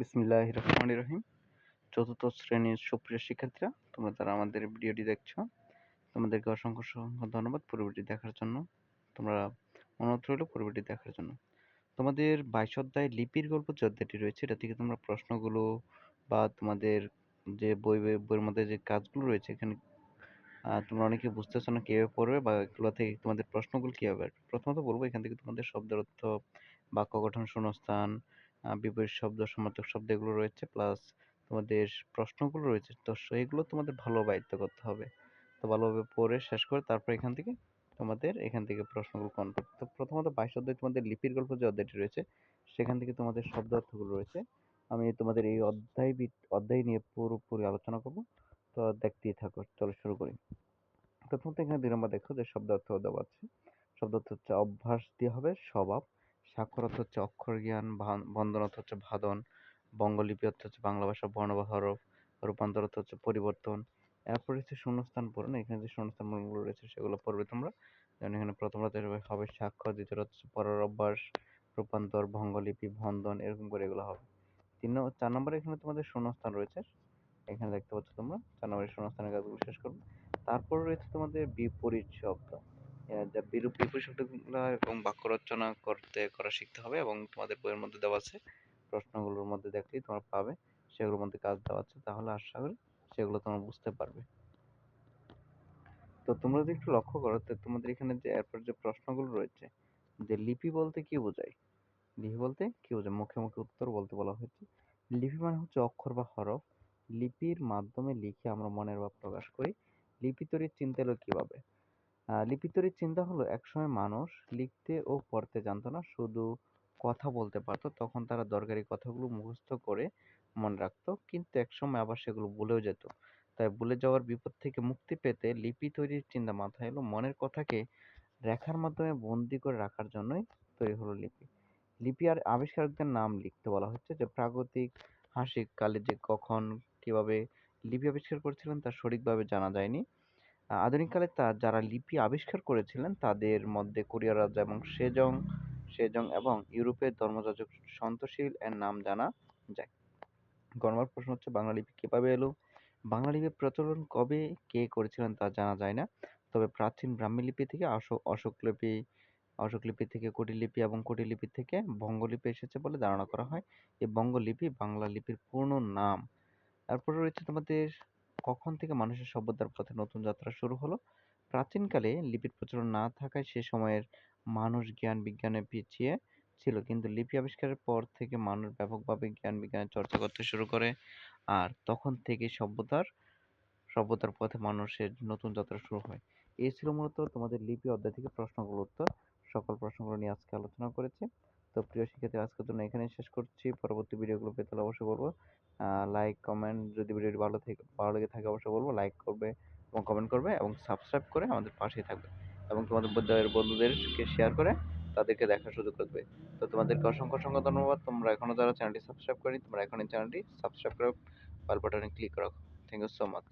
বিসমিল্লাহ রহমান রহিম। চতুর্থ শ্রেণির সুপ্রিয় শিক্ষার্থীরা, তোমরা যারা আমাদের ভিডিওটি দেখছ, তোমাদেরকে অসংখ্য অসংখ্য ধন্যবাদ পূর্বটি দেখার জন্য। তোমরা অনুরোধ রইল পূর্বটি দেখার জন্য। তোমাদের বাইশ অধ্যায় লিপির গল্প যে অধ্যায়টি রয়েছে, এটা থেকে তোমরা প্রশ্নগুলো বা তোমাদের যে বই বইয়ের মধ্যে যে কাজগুলো রয়েছে, এখানে তোমরা অনেকে বুঝতেছো না কীভাবে পড়বে বা এগুলো থেকে তোমাদের প্রশ্নগুলো কীভাবে প্রথমত বলব, এখান থেকে তোমাদের শব্দের অর্থ, বাক্য গঠন, শূন্যস্থান বিপরীত শব্দ সমার্থক শব্দ এগুলো রয়েছে প্লাস তোমাদের প্রশ্নগুলো রয়েছে। তো সেইগুলো তোমাদের ভালোভাবে আয়ত্ত করতে হবে। তো ভালোভাবে পড়ে শেষ করে তারপর এখান থেকে তোমাদের, এখান থেকে প্রশ্নগুলো কনভার্ট তো প্রথমত বাইশ অধ্যায় তোমাদের লিপির গল্প যে অধ্যায়টি রয়েছে, সেখান থেকে তোমাদের শব্দ অর্থগুলো রয়েছে। আমি তোমাদের এই অধ্যায় অধ্যায় নিয়ে পুরোপুরি আলোচনা করব। তো দেখতেই থাকো, চলো শুরু করি। প্রথমত এখানে দুই নম্বর দেখো যে শব্দ অর্থ দেওয়া আছে। শব্দ অর্থ হচ্ছে অভ্যাস দিয়ে হবে স্বভাব। স্বাক্ষর অর্থ হচ্ছে অক্ষর জ্ঞান বন্ধন অর্থ হচ্ছে ভাদন, বঙ্গলিপি অর্থ হচ্ছে বাংলা ভাষা বর্ণবা হরফ রূপান্তর অর্থ হচ্ছে পরিবর্তন। এরপর হচ্ছে শূন্যস্থান পূরণ এখানে যে শূন্যস্থান পূরণগুলো রয়েছে সেগুলো পড়বে তোমরা। যেমন এখানে প্রথম রাতে হবে স্বাক্ষর দ্বিতীয় হচ্ছে পরের অভ্যাস, রূপান্তর ভঙ্গলিপি বন্ধন, এরকম করে এগুলো হবে। তিন নম্বর, চার নম্বরে এখানে তোমাদের শূন্যস্থান রয়েছে, এখানে দেখতে পাচ্ছ তোমরা, চার নম্বরের শূন্যস্থানের কাজগুলো শেষ করবে। তারপর রয়েছে তোমাদের বিপরীত শব্দ। যা বিরূপ বিপরীত শব্দগুলো এবং বাক্য রচনা করতে, করা শিখতে হবে এবং তোমাদের বইয়ের মধ্যে দেওয়া আছে। প্রশ্নগুলোর মধ্যে দেখলেই তোমরা পাবে। সেগুলোর মধ্যে কাজ দেওয়া আছে। তাহলে আশা করি সেগুলো তোমরা বুঝতে পারবে। তো তোমরা যদি একটু লক্ষ্য করো, তো তোমাদের এখানে যে, এরপর যে প্রশ্নগুলো রয়েছে, যে লিপি বলতে কি বোঝায়? লিপি বলতে কি বোঝায়? মুখে মুখে উত্তর বলতে বলা হয়েছে। লিপি মানে হচ্ছে অক্ষর বা হরফ। লিপির মাধ্যমে লিখে আমরা মনের ভাব প্রকাশ করি। লিপি তৈরির চিন্তা এলো কীভাবে? লিপি তৈরির চিন্তা হলো একসময় মানুষ লিখতে ও পড়তে জানতো না, শুধু কথা বলতে পারতো। তখন তারা দরকারি কথাগুলো মুখস্থ করে মনে রাখতো, কিন্তু একসময় আবার সেগুলো ভুলেও যেত। তাই ভুলে যাওয়ার বিপদ থেকে মুক্তি পেতে লিপি তৈরির চিন্তা মাথায় এলো। মনের কথাকে রেখার মাধ্যমে বন্দি করে রাখার জন্যই তৈরি হলো লিপি। লিপি আর আবিষ্কারকদের নাম লিখতে বলা হচ্ছে যে, প্রাগতিক হাসিক কালে যে কখন কীভাবে লিপি আবিষ্কার করেছিলেন তা সঠিকভাবে জানা যায়নি। আধুনিককালে তা যারা লিপি আবিষ্কার করেছিলেন, তাদের মধ্যে কোরিয়ার রাজা এবং সেজং সেজং এবং ইউরোপের ধর্মযাজক সন্তশীল এর নাম জানা যায়। গণবার প্রশ্ন হচ্ছে, বাংলা লিপি কীভাবে এলো? বাংলা লিপির প্রচলন কবে, কে করেছিলেন তা জানা যায় না। তবে প্রাচীন ব্রাহ্মী লিপি থেকে অশোক অশোক লিপি অশোক লিপি থেকে লিপি এবং লিপি থেকে বঙ্গলিপি এসেছে বলে ধারণা করা হয়। এই বঙ্গলিপি বাংলা লিপির পূর্ণ নাম। তারপরে রয়েছে তোমাদের কখন থেকে মানুষের সভ্যতার পথে নতুন যাত্রা শুরু হলো? প্রাচীনকালে লিপির প্রচলন না থাকায় সে সময়ের মানুষ জ্ঞান বিজ্ঞানে পিছিয়ে ছিল। কিন্তু লিপি আবিষ্কারের পর থেকে মানুষ ব্যাপকভাবে জ্ঞান বিজ্ঞানের চর্চা করতে শুরু করে। আর তখন থেকে সভ্যতার সভ্যতার পথে মানুষের নতুন যাত্রা শুরু হয়। এই ছিল মূলত তোমাদের লিপি অধ্যায় থেকে প্রশ্নগুলোর উত্তর। সকল প্রশ্নগুলো নিয়ে আজকে আলোচনা করেছি। তো প্রিয় শিক্ষার্থী, আজকের জন্য এখানেই শেষ করছি। পরবর্তী ভিডিওগুলো পেতে হলে অবশ্যই বলব। লাইক কমেন্ট যদি ভিডিওটি ভালো থেকে, ভালো লেগে থাকে অবশ্যই বলব। লাইক করবে এবং কমেন্ট করবে এবং সাবস্ক্রাইব করে আমাদের পাশেই থাকবে এবং তোমাদের বন্ধুদেরকে শেয়ার করে তাদেরকে দেখার সুযোগ করে দেবে তো তোমাদেরকে অসংখ্য অসংখ্য ধন্যবাদ। তোমরা এখনও যারা চ্যানেলটি সাবস্ক্রাইব করেনি, তোমরা এখন এই চ্যানেলটি সাবস্ক্রাইব করে বেল বাটনে ক্লিক করো থ্যাংক ইউ সো মাচ